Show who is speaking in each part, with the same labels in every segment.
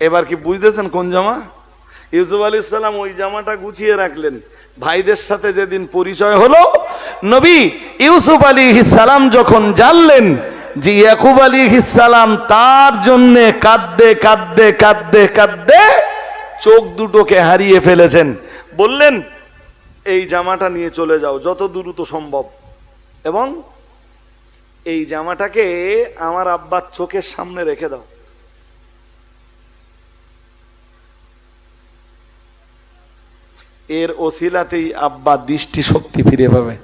Speaker 1: এবার কি বুঝতেছেন কোন জামা? ইউসুফ আলী ইসলাম ওই জামাটা গুছিয়ে রাখলেন। ভাইদের সাথে যেদিন পরিচয় হলো, নবী ইউসুফ আলী সালাম যখন জানলেন যে ইয়াকুব আলী সালাম তার জন্যে কাঁদতে কাঁদতে কাঁদতে কাঁদতে চোখ দুটোকে হারিয়ে ফেলেছেন। বললেন, এই জামাটা নিয়ে চলে যাও, যত দ্রুত সম্ভব। এবং এই জামাটাকে আমার আব্বার চোখের সামনে রেখে দাও। এর ওসিলাতেই আব্বা দৃষ্টি শক্তি ফিরে পাবে।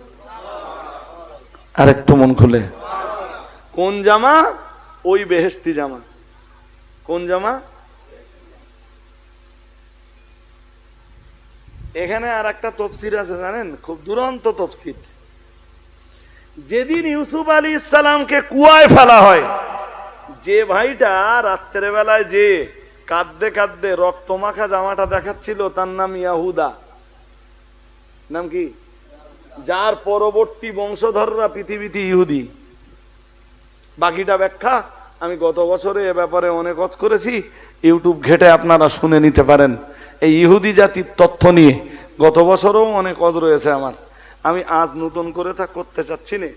Speaker 1: আর একটু মন খুলে। কোন জামা? ওই বেহেস্তি জামা। কোন জামা? এখানে আর একটা তফসির আছে, জানেন? খুব দুরন্ত তফসির। যেদিন ইউসুফ আলী ইসলামকে কুয়ায় ফেলা হয়, যে ভাইটা রাত্রের বেলায় যে কাঁদতে কাঁদতে রক্তমাখা জামাটা দেখাচ্ছিল, তার নাম ইয়াহুদা। নাম কি? যার পরবর্তী বংশধররা পৃথিবীতে ইহুদি। বাকিটা ব্যাখ্যা আমি গত বছরে এ ব্যাপারে অনেক অজ করেছি। ইউটিউব ঘেটে আপনারা শুনে নিতে পারেন। এই ইহুদি জাতির তথ্য নিয়ে গত বছরও অনেক কাজ রয়েছে আমার। আমি আজ নতুন করে তা করতে চাচ্ছি না।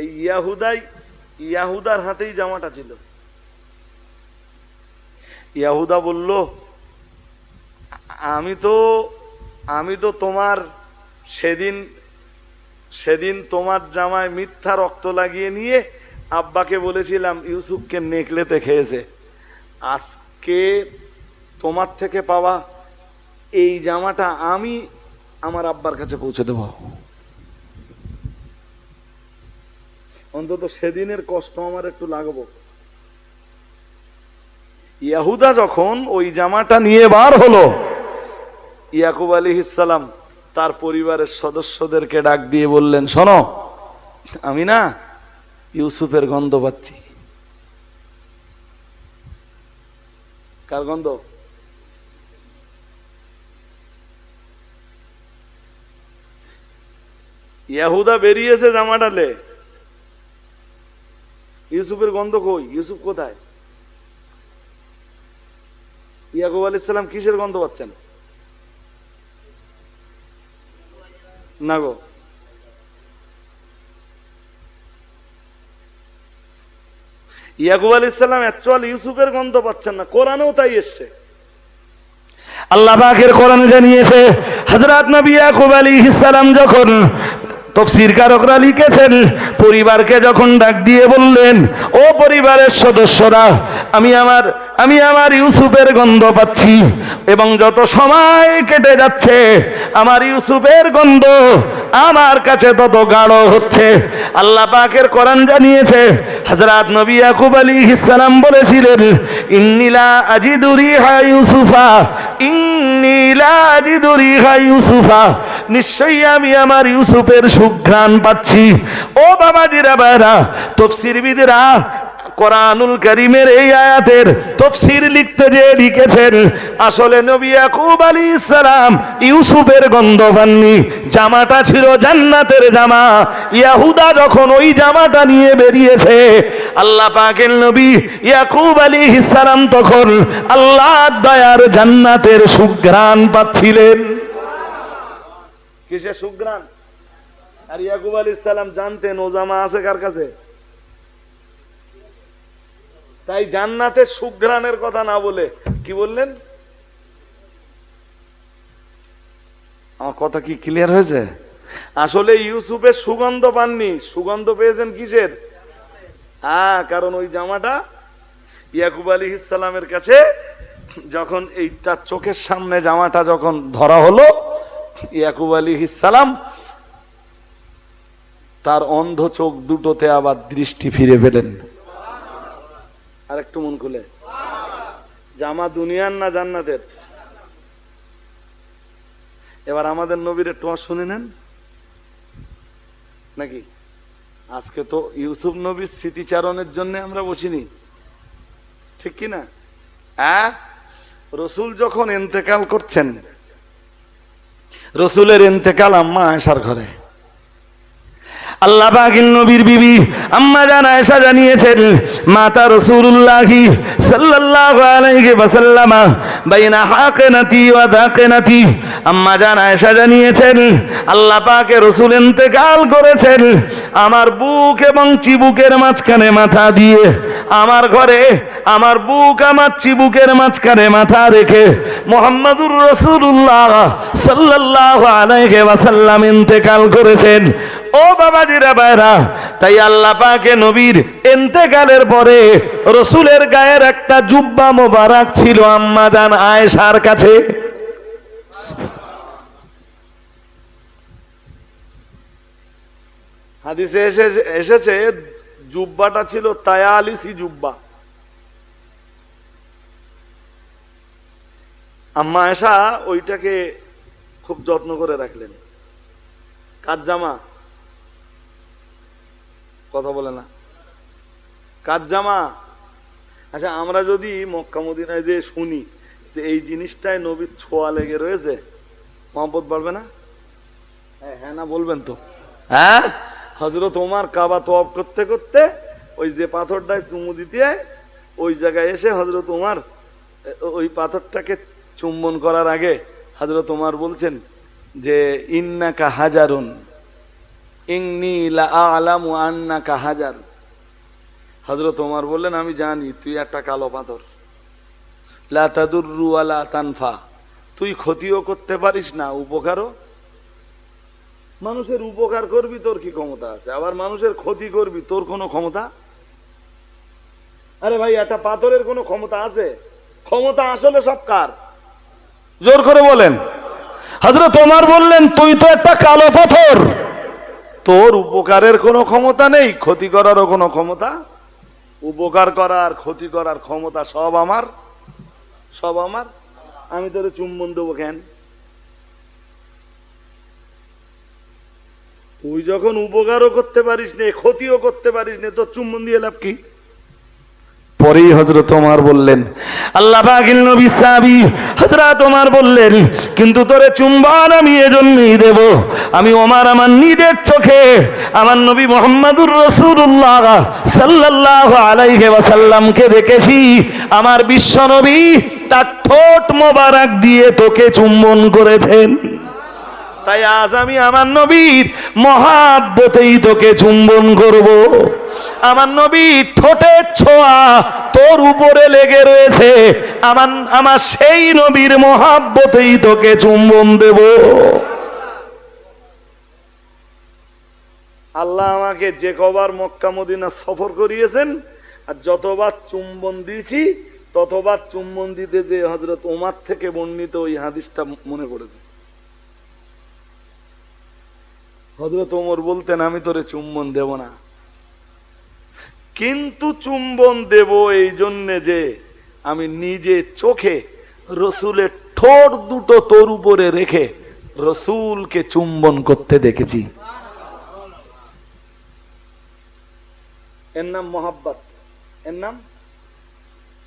Speaker 1: এই ইয়াহুদাই, ইয়াহুদার হাতেই জামাটা ছিল। ইয়াহুদা বলল আমি তো আমি তো তোমার সেদিন সেদিন তোমার জামায় মিথ্যা রক্ত লাগিয়ে নিয়ে আব্বাকে বলেছিলাম, ইউসুফকে নেকলেতে খেয়েছে। আজকে তোমার থেকে পাওয়া এই জামাটা আমি আমার আব্বার কাছে পৌঁছে দেব। অন্তত সেদিনের কষ্ট আমার একটু লাগবো। ইয়াহুদা যখন ওই জামাটা নিয়ে বার হলো, ইয়াকুব আলী ইসালাম তার পরিবারের সদস্যদেরকে ডাক দিয়ে বললেন, শোনো, আমি না ইউসুফের গন্ধ পাচ্ছি। কার গন্ধ? ইয়াহুদা বেরিয়েছে জামাটালে। ইউসুফের গন্ধ কই? ইউসুফ কোথায়? ইয়াকুব আলী ইসলাম কিসের গন্ধ পাচ্ছেন? না গো ইয়াকুব আলী ইসলাম অ্যাকচুয়াল ইউসুফের গন্ধ পাচ্ছেন না, কোরআনেও তাই এসছে। আল্লাহ পাকের কোরআন জানিয়েছে, হযরত নবী ইয়াকুব আলাইহিস সালাম যখন তফসির লিখেছেন, পরিবারকে যখন ডাক দিয়ে বললেন, ও পরিবারের সদস্যরা, আমি আমার আমি আমার ইউসুফের গন্ধ পাচ্ছি এবং যত সময় কেটে যাচ্ছে, আমার ইউসুফের গন্ধ আমার কাছে তত গাঢ় হচ্ছে। আল্লাহ পাকের কোরআন জানিয়েছে, হযরত নবী ইয়াকুব আলাইহিস সালাম বলেছিলেন ইন্নিলা আজিদুরি হা ইউসুফা ইন্নিলা আজিদুরি হা ইউসুফা। নিশ্চয়ই আমি আমার ইউসুফের সুঘ্রাণ পাচ্ছি। ও বাবা জিরা বারা তফসির বিদেরা কোরআনুল করিমের এই আয়াতের তফসির লিখতে যে লিখেছেন, আসলে নবী ইয়াকুব আলী ইসলাম ইউসুফের গন্ধ পাননি জামাটা ছিল জান্নাতের জামা। ইয়াহুদা যখন ওই জামাটা নিয়ে বেরিয়েছে, আল্লাহ পাকের নবী ইয়াকুব আলী ইসলাম তখন আল্লাহ দয়ার জান্নাতের সুঘ্রাণ পাচ্ছিলেন। কিসের সুঘ্রাণ? আর ইয়াকুব আলী ইসলাম জানতেন ও জামা আছে কার কাছে? তাই জান্নাতের সুঘ্রাণের কথা না বলে কি বললেন? আমার কথা কি ক্লিয়ার হয়েছে? আসলে ইউসুফের সুগন্ধ পাননি। সুগন্ধ পেয়েছেন কিসের? হ্যাঁ কারণ ওই জামাটা ইয়াকুব আলী ইসালামের কাছে যখন এই তার চোখের সামনে জামাটা যখন ধরা হলো, ইয়াকুব আলী ইসালাম তার অন্ধ চোখ দুটোতে আবার দৃষ্টি ফিরে পেলেন। আর একটু মন খুলে। জামা দুনিয়ার না জান্নাতের? এবার আমাদের নবীর একটু শুনে নেন। নাকি? আজকে তো ইউসুফ নবীর স্মৃতিচারণের জন্য আমরা বসিনি। ঠিক কি না? রসুল যখন এন্তেকাল করছেন, রসুলের এন্তেকাল আম্মা আয়সার ঘরে। আল্লাহ পাকের নবীর বিবি আম্মা জান আয়েশা জানিয়েছেন, মাতা রাসূলুল্লাহি সাল্লাল্লাহু আলাইহি ওয়াসাল্লাম বাইনা হাকিনাতি ওয়া দাকিনাতি। আম্মা জান আয়েশা জানিয়েছেন, আল্লাহ পাকে রাসূল ইন্তেকাল করেছেন আমার বুক এবং চিবুকের মাঝখানে মাথা দিয়ে। আমার ঘরে আমার বুক, আমার চিবুকের মাঝখানে মাথা রেখে মোহাম্মদুর রসুল্লাহ সাল্লাল্লাহু আলাইহি ওয়াসাল্লাম ইন্তেকাল করেছেন। ও বাবাজিরা বাইরা তাই আল্লাহ পাকে নবীর ইন্তেকালের পরে রসুলের গায়ের একটা জুব্বা মোবারক ছিল আম্মা জান আয়েশার কাছে। হাদিসে এসে এসেছে, জুব্বাটা ছিল তায়ালিসি জুব্বা। আম্মা আয়েশা ওইটাকে খুব যত্ন করে রাখলেন। কার জামা? কথা বলে না। কার জামা? আচ্ছা আমরা যদি মক্কা মদিনায় যে শুনি যে এই জিনিসটায় নবীর ছোঁয়া লেগে রয়েছে মহব্বত বাড়বে না? হ্যাঁ হ্যাঁ না বলবেন তো। হ্যাঁ? হজরত ওমার কাবা তোয়াব করতে করতে ওই যে পাথরটায় চুমু দিতে ওই জায়গায় এসে হজরত ওমার ওই পাথরটাকে চুম্বন করার আগে হজরত ওমার বলছেন যে ইন্নাকা হাজারুন ইংনি আলামু আন্নাকা হাজার। হজরত ওমার বললেন, আমি জানি, তুই একটা কালো পাথর। লা তাদুররু তানফা। তুই ক্ষতিও করতে পারিস না, উপকারও। মানুষের উপকার করবি, তোর কি ক্ষমতা আছে? আবার মানুষের ক্ষতি করবি, তোর কোনো ক্ষমতা? আরে ভাই, একটা পাথরের কোনো ক্ষমতা আছে? ক্ষমতা আসলে সব কার? জোর করে বলেন। হজরত ওমার বললেন, তুই তো একটা কালো পাথর। তোর উপকারের কোনো ক্ষমতা নেই, ক্ষতি করারও কোনো ক্ষমতা? উপকার করার ক্ষতি করার ক্ষমতা সব আমার? সব আমার? আমি তোর চুম্বন দেবো কেন? তুই যখন উপকারও করতে পারিস নে, ক্ষতিও করতে পারিস নে, তোর চুম্বন দিয়ে লাভ কি? পরেই হজরত তোমার বললেন, আল্লাহ পাকিল নবী সাহাবী হযরত ওমর বললেন, কিন্তু তোরে চুম্বন আমি এজন্যই দেব। আমি ওমার আমার নিজের চোখে, আমার নবী মোহাম্মদুর রাসূলুল্লাহ সাল্লাল্লাহু আলাইহি ওয়াসাল্লামকে দেখেছি। আমার বিশ্ব নবী তার ঠোঁট মোবারক দিয়ে তোকে চুম্বন করেছেন। তাই আজ আমি আমার নবীর মহাব্বতেই তোকে চুম্বন করব। আমার নবীর ঠোঁটের ছোঁয়া তোর উপরে লেগে রয়েছে। আমার আমার সেই নবীর মহাব্বতেই তোকে চুম্বন দেব। আল্লাহ আমাকে যে কবার মক্কা মদিনা সফর করিয়েছেন, আর যতবার চুম্বন দিয়েছি, ততবার চুম্বন দিতে যে হজরত ওমার থেকে বর্ণিত ওই হাদিসটা মনে পড়েছে। হজরত ওমর বলতেন, আমি তোরে চুম্বন দেব না। কিন্তু চুম্বন দেব এই জন্যে যে আমি নিজে চোখে রসুলের ঠোঁট দুটো তোর উপরে রেখে রসুলকে চুম্বন করতে দেখেছি। এর নাম মোহাব্বত। এর নাম?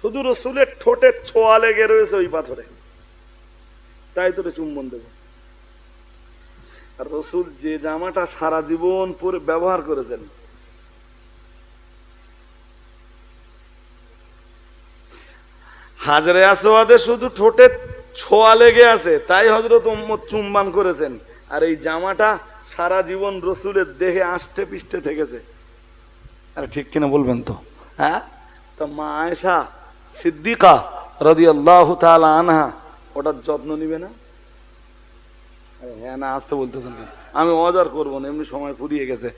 Speaker 1: শুধু রসুলের ঠোঁটের ছোঁয়া লেগে রয়েছে ওই পাথরে। তাই তোরে চুম্বন দেবো। রসুল যে জামাটা সারা জীবন পরে ব্যবহার করেছেন। হাজারে আসোয়াদে শুধু ঠোঁটে ছোঁয়া লেগে আছে তাই হজরত উম্মত চুম্বান করেছেন। আর এই জামাটা সারা জীবন রসুলের দেহে আষ্টে পিষ্টে থেকেছে। আরে ঠিক কিনা বলবেন তো? হ্যাঁ? তো মা আয়েশা সিদ্দিকা রদি আল্লাহ আনহা ওটার যত্ন নিবে না? হ্যাঁ না আসতে বলতেছেন আমি অজার করব না এমনি সময় ফুরিয়ে গেছে।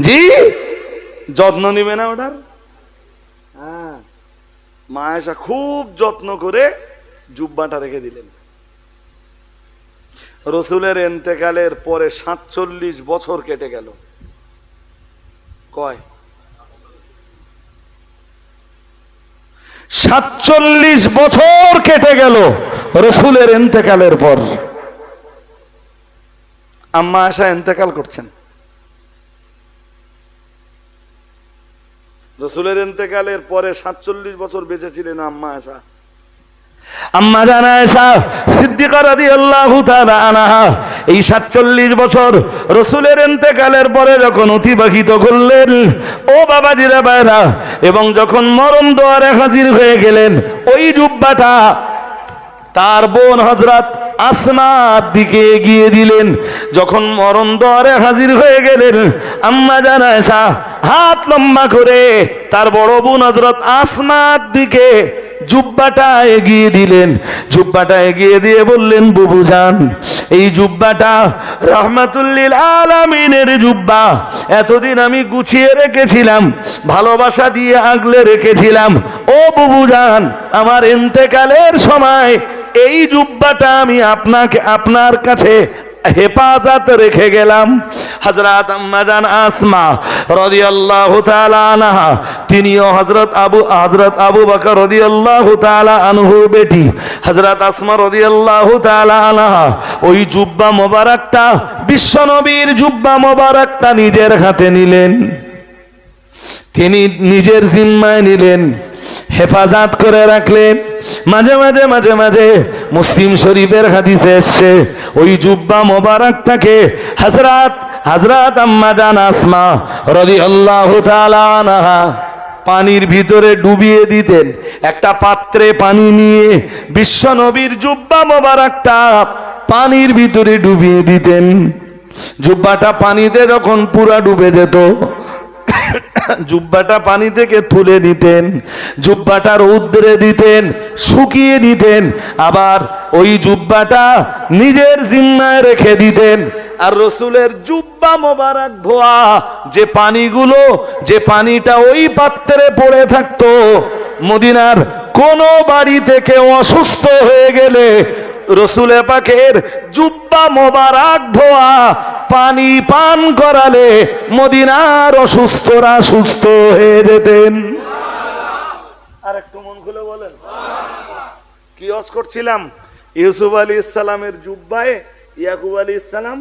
Speaker 1: জি? যত্ন নিবে না ওটার? হ্যাঁ। মায়েশা খুব যত্ন করে জুব্বাটা রেখে দিলেন। রসুলের এন্তেকালের পরে সাতচল্লিশ বছর কেটে গেল। কয়? সাতচল্লিশ বছর কেটে গেল রসুলের এন্তেকালের পর। আম্মা আশা এন্তেকাল করছেন। রসুলের এন্তেকালের পরে সাতচল্লিশ বছর বেঁচে ছিলেন আম্মা আশা আম্মা জানা এসা সিদ্দিকা রাদিয়াল্লাহু তাআলা আনহা এই 47 বছর রসুলের ইন্তেকালের পরে যখন অতিবাহিত করলেন ও বাবাজিরা বাইরা এবং যখন মরণ দোয়ারে হাজির হয়ে গেলেন ওই জুব্বাটা তার বোন হজরত আসমার দিকে এগিয়ে দিলেন। যখন মরণ দরে হাজির হয়ে গেলেন, আম্মা জানা শাহ হাত লম্বা করে তার বড় বোন হজরত আসমার দিকে জুব্বাটা এগিয়ে দিলেন। জুব্বাটা এগিয়ে দিয়ে বললেন, বুবু যান এই জুব্বাটা রহমাতুল্লিল আলামিনের জুব্বা। এতদিন আমি গুছিয়ে রেখেছিলাম, ভালোবাসা দিয়ে আগলে রেখেছিলাম। ও বুবু যান আমার ইন্তেকালের সময় এই জুব্বাটা আমি আপনাকে, আপনার কাছে হেফাজত রেখে গেলাম। হজরত আসমা তাআলা আনহা, তিনিও হযরত আবু হযরত আবু বকর রাদিয়াল্লাহু তাআলা আনহু বেটি। হযরত আসমা রাদিয়াল্লাহু তাআলা আনহা, ওই জুব্বা মোবারকটা, বিশ্বনবীর জুব্বা মোবারকটা নিজের হাতে নিলেন। তিনি নিজের জিম্মায় নিলেন। হেফাজত করে রাখলেন মাঝে মাঝে মাঝে মাঝে মুসলিম শরীফের হাদিসে এসছে, ওই জুব্বা মোবারকটাকে হাজরাত হাজরাত আম্মা জান আসমা রদি আল্লাহ পানির ভিতরে ডুবিয়ে দিতেন। একটা পাত্রে পানি নিয়ে বিশ্ব নবীর জুব্বা মোবারকটা পানির ভিতরে ডুবিয়ে দিতেন। জুব্বাটা পানিতে যখন পুরা ডুবে যেত জুব্বাটা পানি থেকে তুলে দিতেন জুব্বাটা রৌদ্রে দিতেন, শুকিয়ে দিতেন, আবার ওই জুব্বাটা নিজের জিম্মায় রেখে দিতেন। আর রসুলের জুব্বা মোবারক ধোয়া, যে পানিগুলো, যে পানিটা ওই পাত্রে পড়ে থাকতো, মদিনার কোন বাড়ি থেকে অসুস্থ হয়ে গেলে রসুলে পাকের জুব্বা মোবারক ধোয়া, পানি পান করালে মদিনার অসুস্থরা সুস্থ হয়ে যেতেন। আর একটু মন খুলে বলেন। কি অস করছিলাম? ইউসুফ আলী ইসলামের জুব্বায় ইয়াকুব আলী ইসলাম?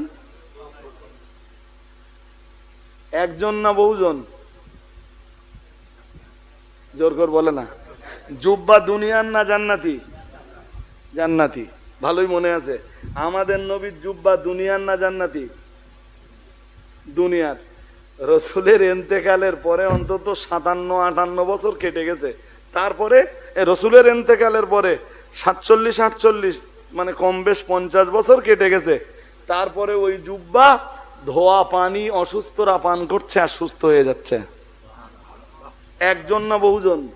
Speaker 1: একজন না বহুজন? জোর কর বলে না। জুব্বা দুনিয়ার না জান্নাতি? জান্নাতি। ভালোই মনে আছে। আমাদের নবীর জুব্বা দুনিয়ার না জান্নাতি? দুনিয়ার। রসুলের এন্তেকালের পরে অন্তত সাতান্ন, আটান্ন বছর কেটে গেছে। তারপরে রসুলের এন্তেকালের পরে সাতচল্লিশ, আটচল্লিশ মানে কম বেশ পঞ্চাশ বছর কেটে গেছে। তারপরে ওই জুব্বা ধোয়া পানি অসুস্থরা পান করছে আর সুস্থ হয়ে যাচ্ছে। একজন না বহুজন?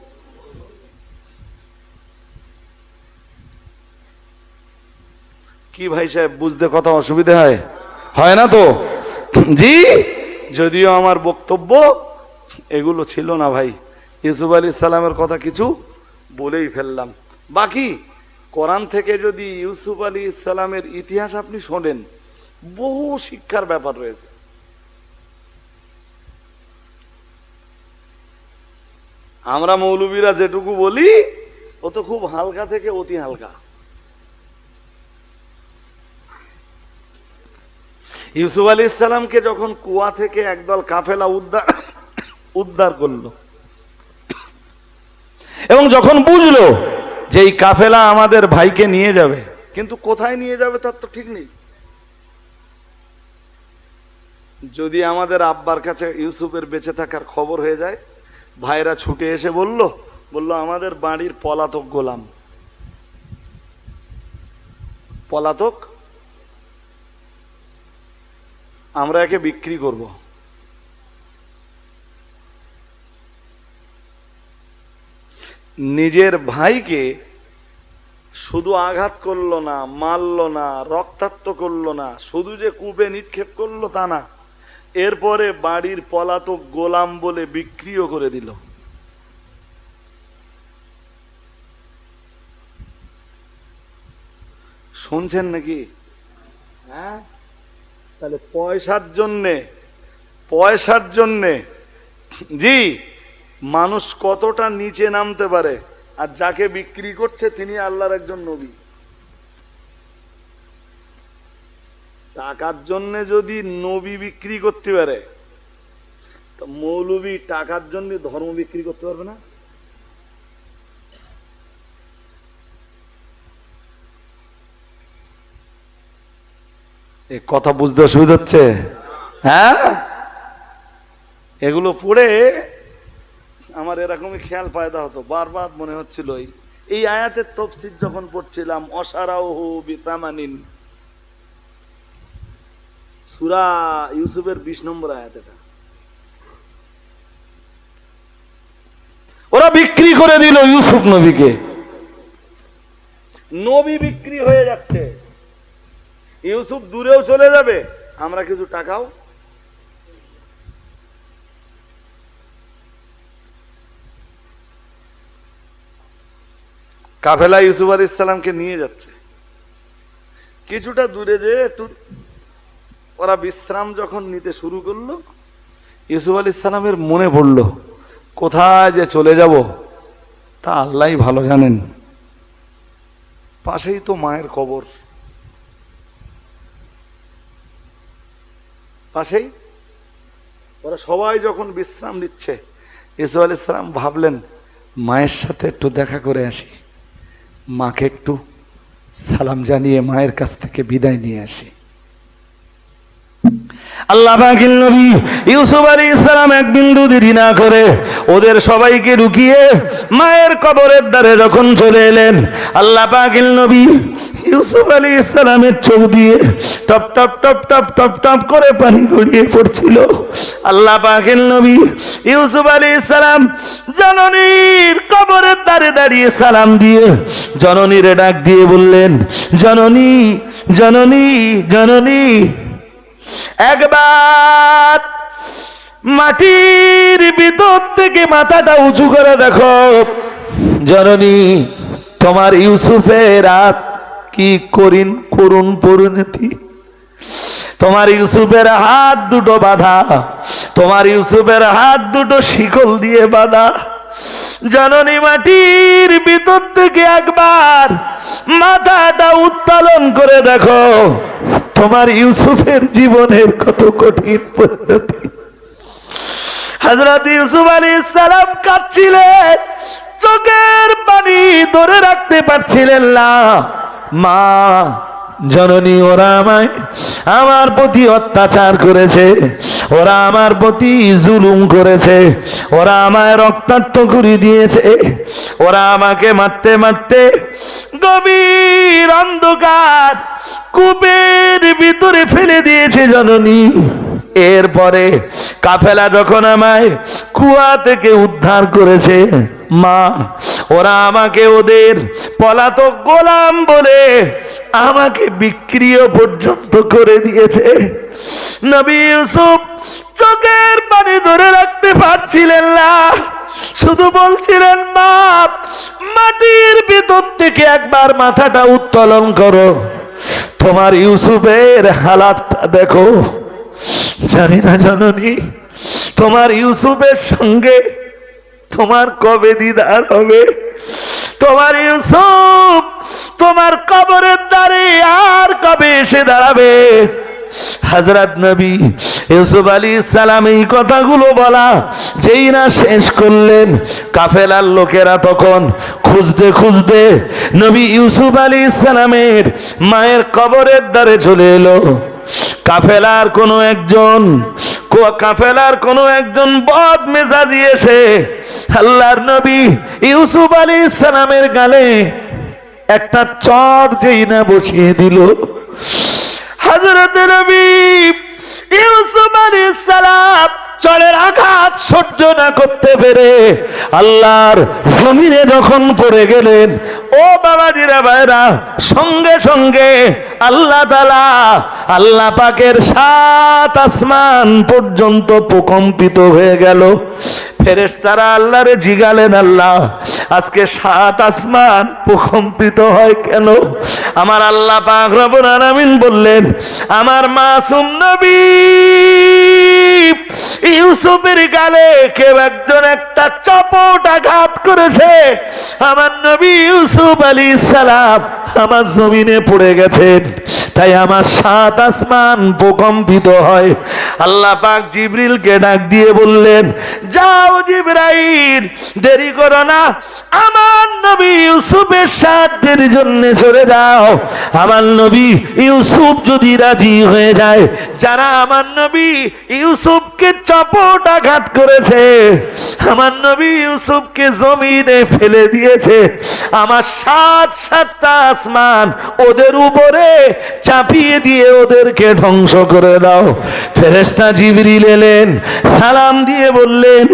Speaker 1: কি ভাই সাহেব বুঝতে কথা অসুবিধা হয়? হয় না তো। জি যদিও আমার বক্তব্য এগুলো ছিল না ভাই। ইউসুফ আলী সালামের কথা কিছু বলেই ফেললাম। বাকি কোরআন থেকে যদি ইউসুফ আলী ইসলামের ইতিহাস আপনি শোনেন বহু শিক্ষার ব্যাপার রয়েছে। আমরা মৌলবীরা যেটুকু বলি ও তো খুব হালকা থেকে অতি হালকা। ইউসুফ আলী ইসলামকে যখন কুয়া থেকে একদল কাফেলা উদ্ধার উদ্ধার করল। এবং যখন বুঝলো যে এই কাফেলা আমাদের ভাইকে নিয়ে যাবে, কিন্তু কোথায় নিয়ে যাবে তার তো ঠিক নেই। যদি আমাদের আব্বার কাছে ইউসুফের বেঁচে থাকার খবর হয়ে যায়, ভাইরা ছুটে এসে বলল বলল, আমাদের বাড়ির পলাতক গোলাম। পলাতক? আমরা একে বিক্রি করব। নিজের ভাইকে শুধু আঘাত করল না, মারলো না, রক্তাক্ত করল না, শুধু যে কূপে নিক্ষেপ করল তা না, এরপরে বাড়ির পলাতক গোলাম বলে বিক্রিও করে দিল। শুনছেন নাকি? হ্যাঁ? তাহলে পয়সার জন্যে পয়সার জন্যে, জি, মানুষ কতটা নিচে নামতে পারে, আর যাকে বিক্রি করছে তিনি আল্লাহর একজন নবী। টাকার জন্য যদি নবী বিক্রি করতে পারে, তো মৌলবী টাকার জন্য ধর্ম বিক্রি করতে পারবে না? কথা বুঝতে অসুবিধা হচ্ছে? হ্যাঁ? এগুলো পড়ে আমার এরকমই খেয়াল পায়দা হতো, বারবার মনে হচ্ছিল এই আয়াতের তফসির যখন পড়ছিলাম বিতামানিন। সুরা ইউসুফের বিশ নম্বর আয়াত এটা। ওরা বিক্রি করে দিল ইউসুফ নবীকে। নবী বিক্রি হয়ে যাচ্ছে। ইউসুফ দূরেও চলে যাবে। আমরা কিছু টাকাও কাফেলা ইউসুফ আলী ইসলামকে নিয়ে যাচ্ছে। কিছুটা দূরে যে একটু ওরা বিশ্রাম যখন নিতে শুরু করল, ইউসুফ আলী ইসলামের মনে পড়ল, কোথায় যে চলে যাব তা আল্লাহ ভালো জানেন। পাশেই তো মায়ের কবর। পাশেই? ওরা সবাই যখন বিশ্রাম নিচ্ছে, ইসু আল ইসলাম ভাবলেন, মায়ের সাথে একটু দেখা করে আসি। মাকে একটু সালাম জানিয়ে মায়ের কাছ থেকে বিদায় নিয়ে আসি। আল্লাহ পাকিল নবী ইউসুফ আলী ইসলাম এক বিন্দু দেরি না করে ওদের সবাইকে ঢুকিয়ে মায়ের কবরের দ্বারে যখন চলে এলেন, আল্লাহ পাকিল নবী ইউসুফ আলী ইসলামের চোখ দিয়ে টপ টপ টপ টপ টপ টপ করে পানি গড়িয়ে পড়ছিল। আল্লাহ পাকিল নবী ইউসুফ আলী ইসলাম জননীর কবরের দ্বারে দাঁড়িয়ে সালাম দিয়ে জননীর ডাক দিয়ে বললেন, জননী জননী জননী একবার মাটির ভিতর থেকে মাথাটা উঁচু করে দেখো। জননী, তোমার ইউসুফের রাত কি করিন করুন পরিণতি? তোমার ইউসুফের হাত দুটো বাঁধা, তোমার ইউসুফের হাত দুটো শিকল দিয়ে বাঁধা। জননী মাটির ভিতর থেকে একবার মাথাটা উত্তোলন করে দেখো, তোমার ইউসুফের জীবনের কত কঠিন পরিণতি হজরত ইউসুফ আলী ইসলাম কাঁদছিলেন, চোখের পানি ধরে রাখতে পারছিলেন না। মা জননী, ওরা আমায় আমার প্রতি অত্যাচার করেছে। ওরা আমার প্রতি জুলুম করেছে। ওরা আমায় রক্তাক্ত করে দিয়েছে। ওরা আমাকে মারতে মারতে গভীর অন্ধকার, কূপের ভিতরে ফেলে দিয়েছে জননী। এরপরে কাফেলা যখন আমায় কুয়া থেকে উদ্ধার করেছে, মা, ওরা আমাকে ওদের পলাতক গোলাম বলে আমাকে বিক্রিও পর্যন্ত করে দিয়েছে। নবী ইউসুফ চোখের পানি ধরে রাখতে পারছিলেন না, শুধু বলছিলেন, মা, মাটির ভিতর থেকে একবার মাথাটা উত্তোলন করো। তোমার ইউসুফের হালাতটা দেখো। জানি না জননী, তোমার ইউসুফের সঙ্গে তোমার কবে দিদার হবে? তোমার ইউসুফ তোমার কবরের দ্বারে আর কবে এসে দাঁড়াবে? হাজরাত নবী ইউসুফ আলী ইসলাম এই কথাগুলো বলা, যেই না শেষ করলেন কাফেলার লোকেরা তখন খুঁজতে খুঁজতে নবী ইউসুফ আলী ইসলামের মায়ের কবরের দ্বারে চলে এলো। কাফেলার কোনো একজন কাফেলার কোন একজন বদ মেজাজি এসে আল্লাহর নবী ইউসুফ আলী ইসলামের গালে একটা চর যেই না বসিয়ে দিল। হাজরতের নবী আঘাত সহ্য না করতে পেরে আল্লাহর গেলেন, ও বাবাজিরা ভাইরা, সঙ্গে সঙ্গে আল্লাহ তালা আল্লাহ পাকের সাত আসমান পর্যন্ত প্রকম্পিত হয়ে গেল। ফেরেশতারা আল্লাহরে জিগালেন, আল্লাহ, আজকে সাত আসমান প্রকম্পিত হয় কেন? আমার আল্লাহ পাক বললেন, আমার মাসুম নবী ইউসুফের গালে কেউ একজন একটা চপট আঘাত করেছে। আমার নবী ইউসুফ আলী সালাম আমার জমিনে পড়ে গেছেন। তাই আমার সাত আসমান প্রকম্পিত হয়। আল্লাহ পাক জিবরিলকে ডাক দিয়ে বললেন, যাও জিবরাইল, দেরি করো না, আমার নবী ইউসুফের সাথের জন্য চলে যাও। আমার নবী ইউসুফ যদি রাজি হয়ে যায়, যারা আমার নবী ইউসুফকে চপট আঘাত করেছে, আমার নবী ইউসুফকে জমিনে ফেলে দিয়েছে, আমার সাত সাতটা আসমান ওদের উপরে চাপিয়ে দিয়ে ওদেরকে ধ্বংস করে দাও। ফেরেস্তা জিবরিল এলেন, সালাম দিয়ে বললেন,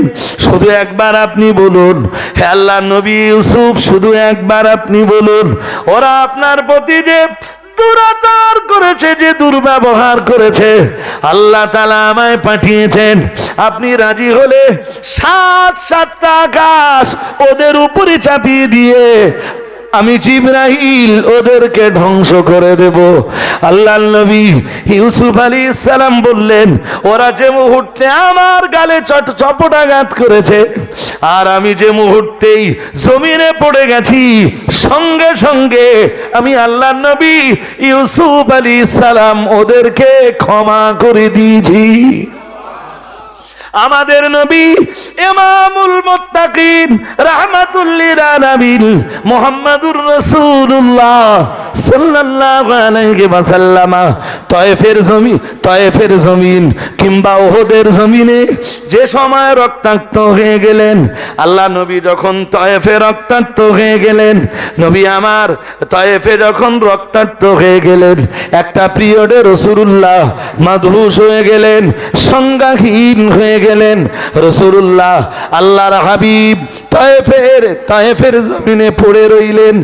Speaker 1: শুধু একবার আপনি বলুন, হে আল্লাহ নবী ইউসুফ, শুধু একবার আপনি বলুন, ওরা আপনার প্রতি যে দুরাচার করেছে, যে দুর্ব্যবহার করেছে, আল্লাহ তালা আমায় পাঠিয়েছেন। আপনি রাজি হলে সাত সাতটা আকাশ ওদের উপরে চাপিয়ে দিয়ে আমি জিব্রাহিল ওদেরকে ধ্বংস করে দেব। আল্লাহ নবী ইউসুফ আলী ইসলাম বললেন, ওরা যে মুহূর্তে আমার গালে চট চপটাঘাত করেছে, আর আমি যে মুহূর্তেই জমিনে পড়ে গেছি, সঙ্গে সঙ্গে আমি আল্লাহ নবী ইউসুফ আলী ইসলাম ওদেরকে ক্ষমা করে দিয়েছি। আমাদের নবী ইমামুল মুত্তাকিন রাহমাতুল্লিল আলামিন মুহাম্মাদুর রাসূলুল্লাহ সাল্লাল্লাহু আলাইহি ওয়াসাল্লাম তয়েফের জমি, তয়েফের জমিন কিংবা ওহদের জমিনে যে সময় রক্তাক্ত হয়ে গেলেন, আল্লাহ নবী যখন তয়েফে রক্তাক্ত হয়ে গেলেন, নবী আমার তয়েফে যখন রক্তাক্ত হয়ে গেলেন, একটা পিরিয়ডে রসুল্লাহ মাদহুস হয়ে গেলেন, সংজ্ঞাহীন হয়ে গেলেন রসুল্লাহ, আল্লাহর হাবিব তয়েফের তয়েফের জমিনে পড়ে রইলেন।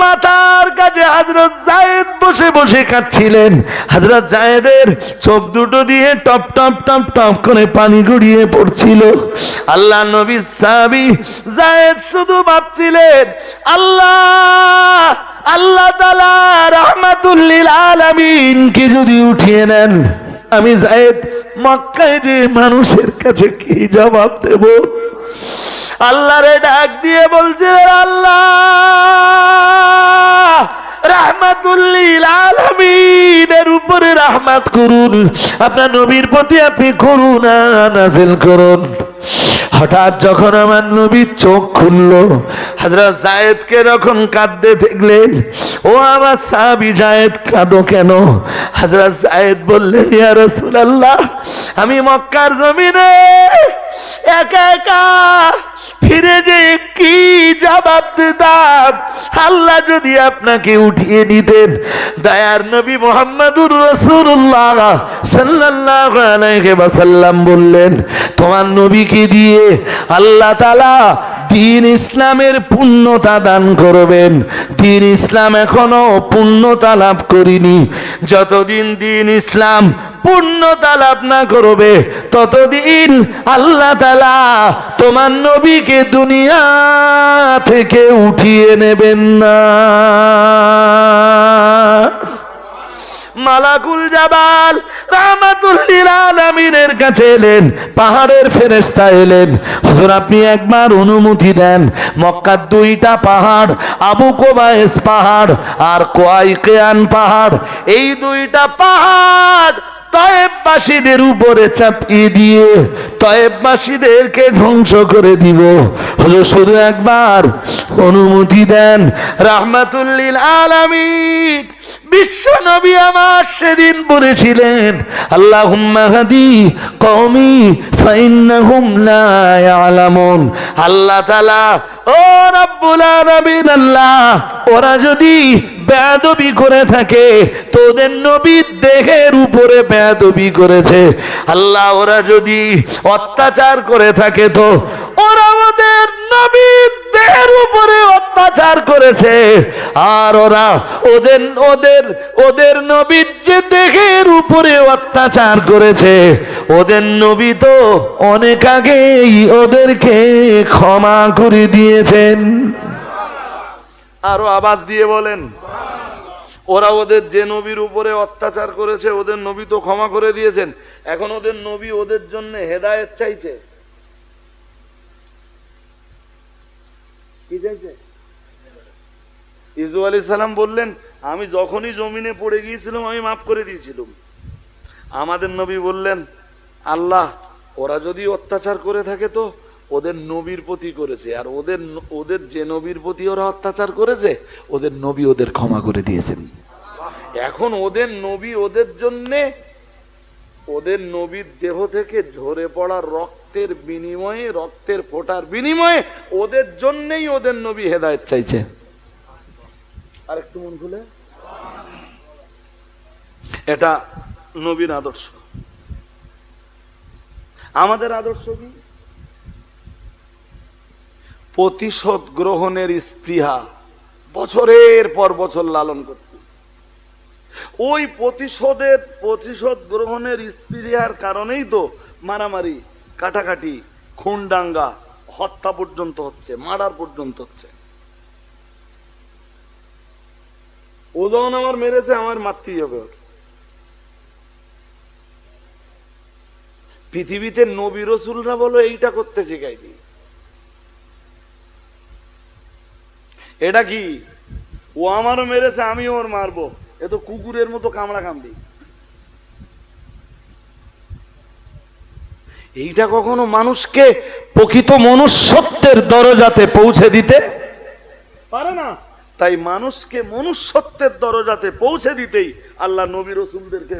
Speaker 1: মাতার কাছে হজরত জায়েদ বসে বসে কাঁদছিলেন। হজরত জায়েদের চোখ দুটো দিয়ে টপ টপ টপ টপ করে পানি গড়িয়ে পড়ছিল। আল্লাহ নবী সাহাবি জায়েদ শুধু ভাবছিলেন, আল্লাহ আল্লাহ তালা রহমাতুল্লিল আলামিনকে যদি উঠিয়ে নেন। আমি জায়েদ, মক্কায় যে মানুষের কাছে কি জবাব দেব? আল্লাহরে ডাক দিয়ে বলছে আল্লাহ রাহমাতুল্লিল আলামিনের উপরে রাহমাত করুন। আপনার নবীর প্রতি আপনি করুন নাজিল করুন। হঠাৎ যখন আমার নবীর চোখ খুলল হাজরা জায়েদকে যখন কাঁদতে দেখলেন, ও আমার সাহাবি জায়েদ, কাঁদো কেন? হাজরা জায়েদ বললেন, ইয়া রাসূলুল্লাহ, আমি মক্কার জমিনে একা একা ফিরে যে কি জবাব দিতাম? আল্লাহ যদি আপনাকে উঠিয়ে নিতেন দয়ার নবী মোহাম্মদুর রসুল্লাহ ওয়াসাল্লাম বললেন, তোমার নবীকে দিয়ে আল্লাহ তালা দিন ইসলামের পূর্ণতা দান করবেন। দিন ইসলাম এখনও পূর্ণতা লাভ করিনি। যতদিন দিন ইসলাম পূর্ণতা লাভ না করবে, ততদিন আল্লাহ তালা তোমার নবীকে দুনিয়া থেকে উঠিয়ে নেবেন না। মালাকুল জাবাল রাহমাতুল্লিল আলামিনের কাছে এলেন, পাহাড়ের ফেরেশতা এলেন। হুজুর, আপনি একবার অনুমতি দেন, মক্কার দুইটা পাহাড়, আবু কোবায়েস পাহাড় আর কোয়াইকেয়ান পাহাড়, এই দুইটা পাহাড় তয়েববাসীদের উপরে চাপিয়ে দিয়ে তয়েববাসীদেরকে ধ্বংস করে দিব। হুজুর শুধু একবার অনুমতি দেন। রাহমাতুল্লিল আলামিন। বিশ্ব নবী আমার সেদিন বলেছিলেন, আল্লাহুম্মা হাদি কওমি ফাইন্নাহুম লা ইয়ালামুন। আল্লাহ তাআলা, ও রব্বুল আল্লাহ, ওরা যদি বেয়াদবি করে থাকে। তোদের নবীর দেহের উপরে বেয়াদবি করেছে। আল্লাহ, ওরা যদি অত্যাচার করে থাকে তো ওরা ওদের নবীর দেহের উপরে অত্যাচার করেছে। আর ওরা ওদের ওদের ওদের নবীর যে দেহের উপরে অত্যাচার করেছে, ওদের নবী তো অনেক আগেই ওদেরকে ক্ষমা করে দিয়েছেন। আরও আওয়াজ দিয়ে বলেন। ওরা ওদের যে নবীর উপরে অত্যাচার করেছে, ওদের নবী তো ক্ষমা করে দিয়েছেন। এখন ওদের নবী ওদের জন্য হেদায়েত চাইছে। চাইছে? ইজু আলী সালাম বললেন, আমি যখনই জমিনে পড়ে গিয়েছিলাম, আমি মাফ করে দিয়েছিলাম। আমাদের নবী বললেন, আল্লাহ, ওরা যদি অত্যাচার করে থাকে তো ওদের নবীর প্রতি করেছে। আর ওদের ওদের যে নবীর প্রতি ওরা অত্যাচার করেছে, ওদের নবী ওদের ক্ষমা করে দিয়েছেন। এখন ওদের নবী ওদের জন্যে, ওদের নবীর দেহ থেকে ঝরে পড়া রক্তের বিনিময়ে, রক্তের ফোটার বিনিময়ে ওদের জন্যই ওদের নবী হেদায়েত চাইছে। আর একটু মন খুলে। এটা নবীর আদর্শ। আমাদের আদর্শ কি? প্রতিশোধ গ্রহণের স্পৃহা বছরের পর বছর লালন করছি ওই প্রতিশোধের, প্রতিশোধ গ্রহণের স্পৃহার কারণেই তো মারামারি, কাটাকাটি, খুনডাঙ্গা হত্যা পর্যন্ত হচ্ছে, মার্ডার পর্যন্ত হচ্ছে। ও যখন আমার মেরেছে, আমার মারতেই হবে। পৃথিবীতে নবী রসুলরা বলো, এইটা করতে শেখায়নি। এটা কি? ও আমারও মেরেছে আমি ওর মারবো। এ তো কুকুরের মতো কামড়া কামড়ি। এইটা কখনো মানুষকে প্রকৃত মনুষ্যত্বের দরজাতে পৌঁছে দিতে? পারে না। তাই মানুষকে মনুষ্যত্বের দরজাতে পৌঁছে দিতেই আল্লাহ নবী রসুলদেরকে